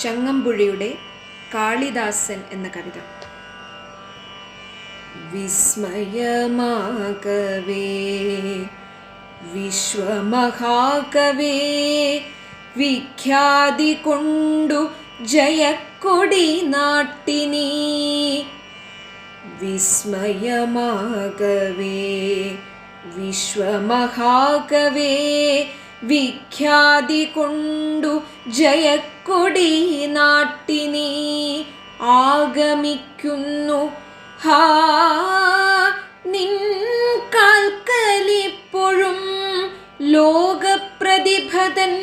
ചങ്ങമ്പുഴയുടെ കാളിദാസൻ എന്ന കവിത. വിസ്മയമാകവേ വിശ്വമഹാകവേ വിഖ്യാതി കൊണ്ടു ജയക്കൊടി നാട്ടിനീ. വിസ്മയമാകവേ വിശ്വമഹാകവേ വിഖ്യാതി കൊണ്ടു ജയക്കൊടി നാട്ടിനീ ആഗമിക്കുന്നു. ഹാ നിൻ കാൽക്കലിപ്പോഴും ലോകപ്രതിഭതൻ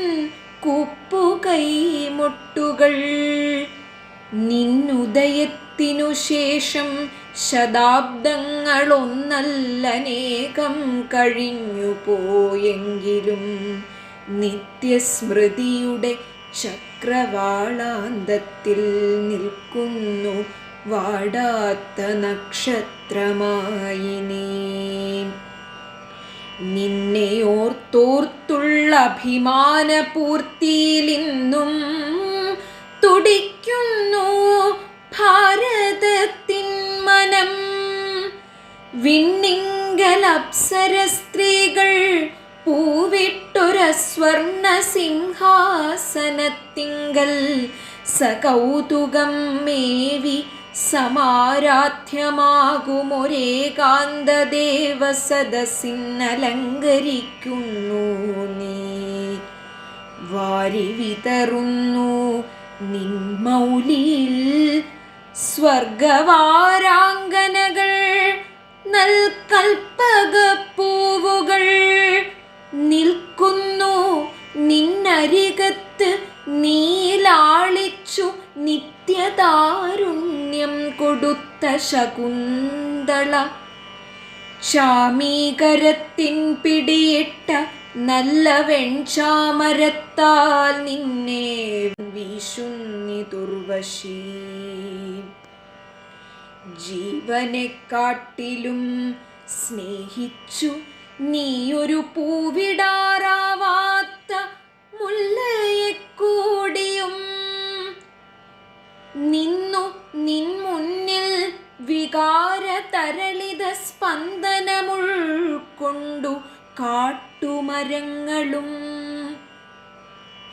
കുപ്പുകൈമുട്ടുകൾ നിന്നുദയത്തിനു ശേഷം ശതാബ്ദങ്ങളൊന്നല്ലനേകം കഴിഞ്ഞു പോയെങ്കിലും നിത്യസ്മൃതിയുടെ ചക്രവാളാന്തത്തിൽ നിൽക്കുന്നു. വാടാത്ത നക്ഷത്രമായി നിന്നെ ഓർത്തോർത്തുള്ള അഭിമാനപൂർത്തിയിലിന്നും തുടിക്കുന്നു ഭാരതത്തിൻ മനം. വിണ്ണിങ്കൽ അപ്സര സ്ത്രീകൾ പൂവിട്ടൊര സ്വർണ സിംഹാസനത്തിങ്കൽ സകൗതുകം മേവി സമാരാധ്യമാകുമൊരേകാന്ത ദേവസദസ്സിനലങ്കരിക്കുന്നു നീ. വാരി വിതറുന്നു നിൻമൗലിയിൽ സ്വർഗവാരാങ്കനകൾ നൽകൽപ്പക നിത്യതാരുണ്യം കൊടുത്ത ശകുന്തള. ചാമീകരത്തിൻ പിടിയിട്ട നല്ല വെൺചാമരത്താൽ നിന്നെ വീശുന്നി ദുർവശീ. ജീവനെക്കാട്ടിലും സ്നേഹിച്ചു നീയൊരു പൂവിടാറാവാത്ത മുല്ലയെ നിന്നു നിൻ മുന്നിൽ സ്പന്ദനമുൾക്കൊണ്ടു കാട്ടുമരങ്ങളും.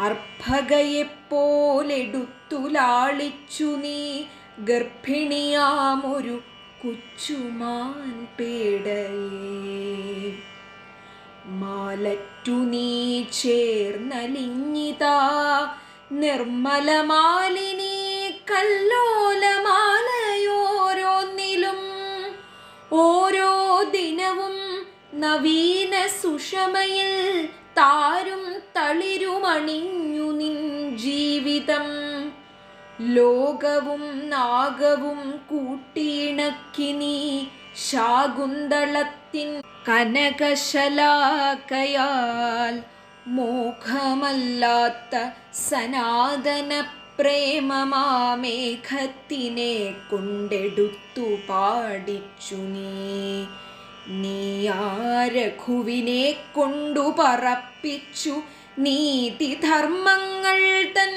അർഭകയെപ്പോലെടുത്തുലാളിച്ചു നീ ഗർഭിണിയാമൊരു കൊച്ചുമാൻ പേടയേ. മാലറ്റു നീ ചേർന്നലിഞ്ഞിതാ നിർമ്മലമാലിനി കല്ലോലമാലയോരോന്നിലും ഓരോ ദിനവും നവീന സുഷമയിൽ താരും തളിരുമണിഞ്ഞു നിൻ ജീവിതം. ലോകവും നാഗവും കൂട്ടിയിണക്കി നീ ശാകുന്തളത്തിൻ കനകശലാക്കയാൽ മോഹമല്ലാത്ത സനാതന പ്രേമമാമേഘത്തിനെ കൊണ്ടെടുത്തു പാടിച്ചു നീ. നീയാ രഘുവിനെ കൊണ്ടു പറപ്പിച്ചു. നീതിധർമ്മങ്ങൾ തൻ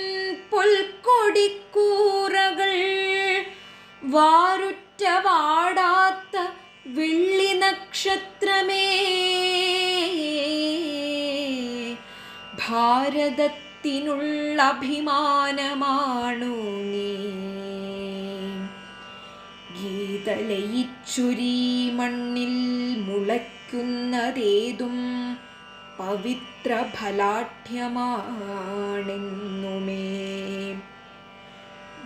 പൊൽക്കൊടിക്കൂറകൾ. വാരുറ്റ വാടാത്ത വെള്ളി നക്ഷത്രമേ. ഭാരതത്തിനുള്ള അഭിമാനമാണു നീ. ഗീതലയിച്ചുരീ മണ്ണിൽ മുളയ്ക്കുന്നതേതും പവിത്ര ഫലാഠ്യമാണെന്നുമേ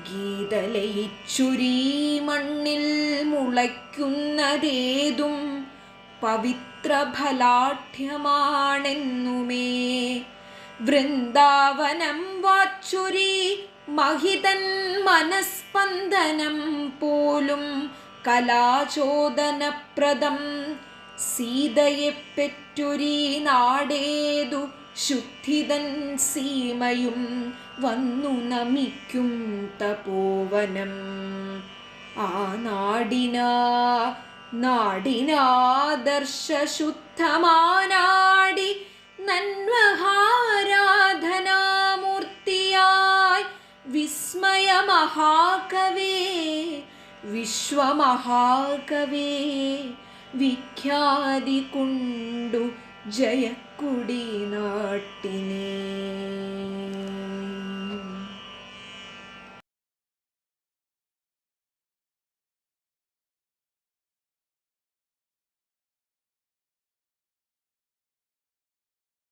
ഗീതലയിച്ചുരി മണ്ണിൽ മുളയ്ക്കുന്നതേതും പവിത്ര ഫലാഠ്യമാണെന്നുമേ വൃന്ദാവനം വാച്ചുരി മഹിതൻ മനസ്പന്ദനം പോലും കലാചോദനപ്രദം. സീതയെ പെറ്റുരി നാടേതു ശുദ്ധിതൻ സീമയും വന്നു നമിക്കും തപോവനം. ആ നാടിനാ നാടിനാദർശ ശുദ്ധമാനാടി വിസ് മഹാകവേ വിശ്വമഹാകവേ വിഖ്യാതി കൊണ്ടു ജയക്കുടി നാട്ടിനേ.